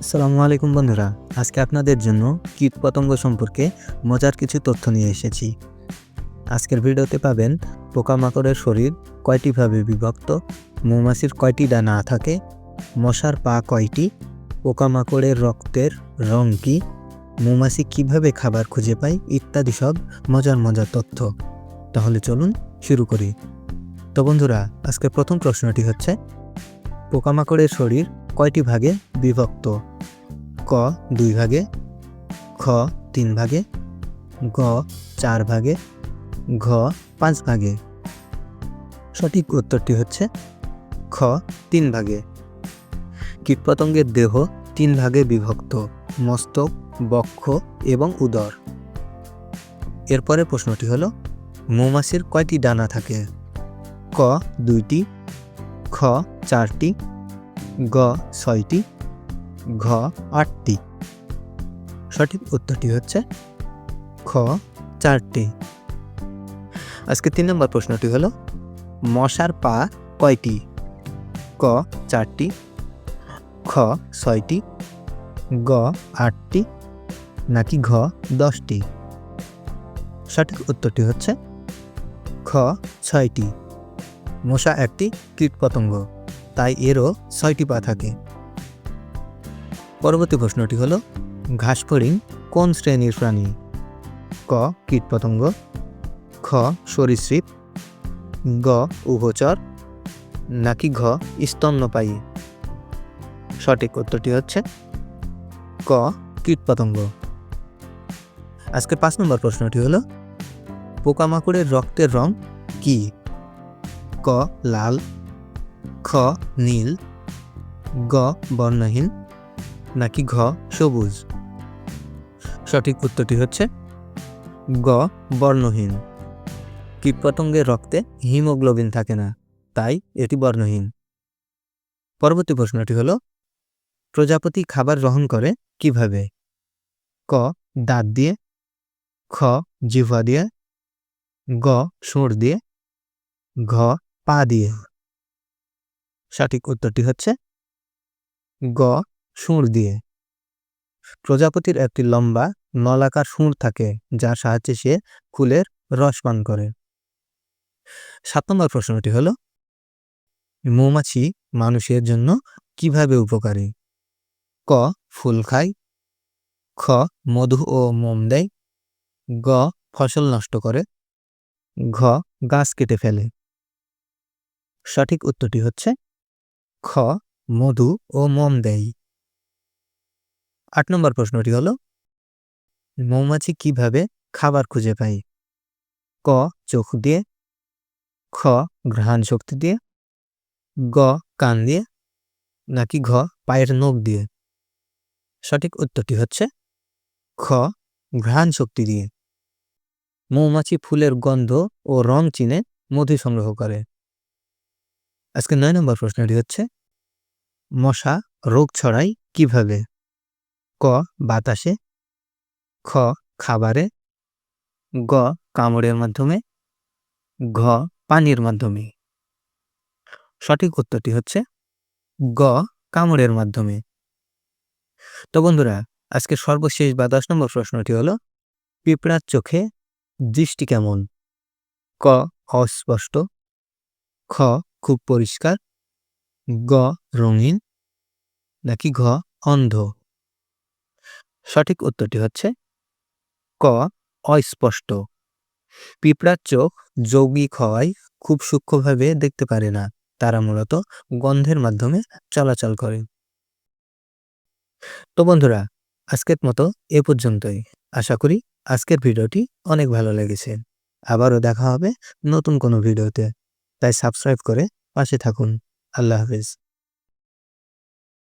আসসালামু আলাইকুম বন্ধুরা, আজকে আপনাদের জন্য কীট পতঙ্গ সম্পর্কে মজার কিছু তথ্য নিয়ে এসেছি। আজকের ভিডিওতে পাবেন পোকামাকড়ের শরীর কয়টিভাবে বিভক্ত, মৌমাছির কয়টি ডানা থাকে, মশার পা কয়টি, পোকামাকড়ের রক্তের রং কী, মৌমাছি কীভাবে খাবার খুঁজে পায় ইত্যাদি সব মজার মজার তথ্য। তাহলে চলুন শুরু করি। তো বন্ধুরা, আজকের প্রথম প্রশ্নটি হচ্ছে, পোকামাকড়ের শরীর কয়টি ভাগে বিভক্ত? ক দুই ভাগে, খ তিন ভাগে, গ চার ভাগে, ঘ পাঁচ ভাগে। সঠিক উত্তরটি হচ্ছে খ তিন ভাগে। কীটপতঙ্গের দেহ তিন ভাগে বিভক্ত, মস্তক, বক্ষ এবং উদর। এরপরে প্রশ্নটি হলো, মৌমাছির কয়টি ডানা থাকে? ক দুইটি, খ চারটি গ ছয়টি, ঘ আটটি। সঠিক উত্তরটি হচ্ছে খ চারটি। আজকে তিন নম্বর প্রশ্নটি হলো, মশার পা কয়টি? ক চারটি, খ ছয়টি, গ আটটি, নাকি ঘ দশটি? সঠিক উত্তরটি হচ্ছে খ ছয়টি। মশা একটি কীটপতঙ্গ। তাই এরও ছয়টি পা থাকে। পরবর্তী প্রশ্নটি হলো, ঘাসফড়িং কোন শ্রেণির প্রাণী? ক, কীটপতঙ্গ। খ, সরীসৃপ। গ, উভচর। নাকি ঘ, স্তন্যপায়ী। সঠিক উত্তরটি হচ্ছে, ক, কীটপতঙ্গ। আজকে পাঁচ নম্বর প্রশ্নটি হলো, পোকামাকড়ের রক্তের রং কি? ক, লাল। খ, নীল, গ, বর্ণহীন, নাকি ঘ, সবুজ? সঠিক উত্তরটি হচ্ছে গ, বর্ণহীন। কীটপতঙ্গের রক্তে হিমোগ্লোবিন থাকে না, তাই এটি বর্ণহীন। পরবর্তী প্রশ্নটি হলো, প্রজাপতি খাবার গ্রহণ করে কীভাবে? ক, দাঁত দিয়ে, খ, জিহ্বা দিয়ে, গ সুর দিয়ে, ঘ, পা দিয়ে। সঠিক উত্তরটি হচ্ছে গ সুর দিয়ে। প্রজাপতির একটি লম্বা, নলাকার সুর থাকে, যার সাহায্যে সে ফুলের রস পান করে। সাত নম্বর প্রশ্নটি হলো, মৌমাছি মানুষের জন্য কীভাবে উপকারী? ক, ফুল খায়। খ, মধু ও মোম দেয়। গ, ফসল নষ্ট করে। ঘ, গাছ কেটে ফেলে। সঠিক উত্তরটি হচ্ছে খ, মধু ও মোম দেয় আট নম্বর প্রশ্নটি হলো, মৌমাছি কীভাবে খাবার খুঁজে পায়? ক, চোখ দিয়ে। খ, ঘ্রাণ শক্তি দিয়ে। গ, কান দিয়ে। নাকি ঘ, পায়ের নখ দিয়ে। সঠিক উত্তরটি হচ্ছে, খ, ঘ্রাণ শক্তি দিয়ে। মৌমাছি ফুলের গন্ধ ও রং চিনে মধু সংগ্রহ করে। আজকে নয় নম্বর প্রশ্নটি হচ্ছে, মশা রোগ ছড়ায় কীভাবে? ক, বাতাসে। খ, খাবারে। গ, কামড়ের মাধ্যমে। ঘ, পানির মাধ্যমে। সঠিক উত্তরটি হচ্ছে, গ, কামড়ের মাধ্যমে। তো বন্ধুরা, আজকে সর্বশেষ বা দশ নম্বর প্রশ্নটি হলো, পিঁপড়ার চোখে দৃষ্টি কেমন? ক, অস্পষ্ট। খ খুব পরিষ্কার। গ, রঙিন। নাকি ঘ, অন্ধ। সঠিক উত্তরটি হচ্ছে ক, অস্পষ্ট। পিঁপড়ার চোখ যৌগিক হওয়ায় খুব সূক্ষ্মভাবে দেখতে পারে না। তারা মূলত গন্ধের মাধ্যমে চলাচল করে। তো বন্ধুরা, আজকের মতো এ পর্যন্তই। আশা করি আজকের ভিডিওটি অনেক ভালো লেগেছে। আবারও দেখা হবে নতুন কোনো ভিডিওতে। তাই সাবস্ক্রাইব করে পাশে থাকুন। আল্লাহ হাফিজ।